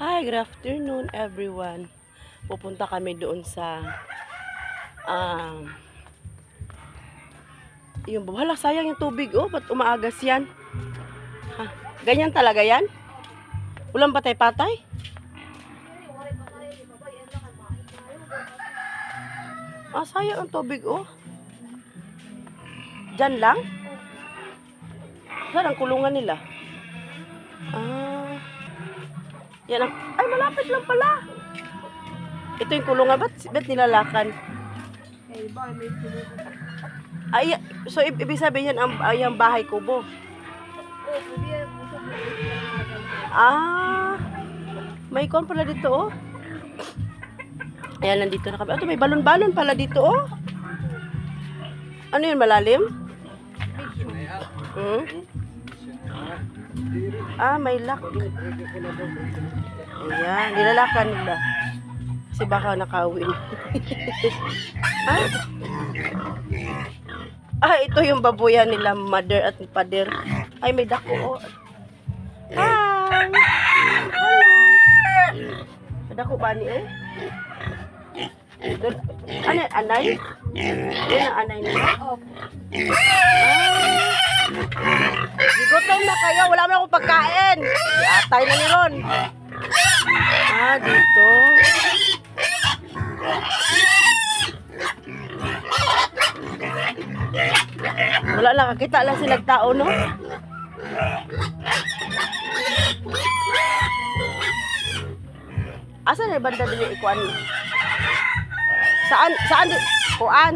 Hi, good afternoon everyone. Pupunta kami doon sa um yung wala sayang yung tubig oh, ba't umaagas yan? Ha, ganyan talaga yan? Ulang patay-patay? Ah, sayang ang tubig oh. Diyan lang? Saan ang kulungan nila? Ah. Yan ang... Ay, malapit lang pala. Ito yung kulungan. Ba't, ba't nilalakan? Ay, so ib- ibig sabihin yan ang, ay, ang bahay kubo. Ah. May kon pala dito, oh. Ayan, nandito na kami. Ito, may balon-balon pala dito, oh. Ano yun, malalim? Hmm? Ah, may lock. Ayan, nilalakan nila. Kasi baka nakawin. ah? ah, ito yung babuyan nila, mother at father. Ay, may dako. Oh. Hi! Hello! Dako ba ni eh? Ano anay? Ang anay nila? Ah. Gigutom na kayo, wala mo akong pagkain. Atay na ni Ron. Ah, dito. Wala lang, kakita lang sila tao, no? Asa na banda dili ikuan? Saan? Saan di? Kuan?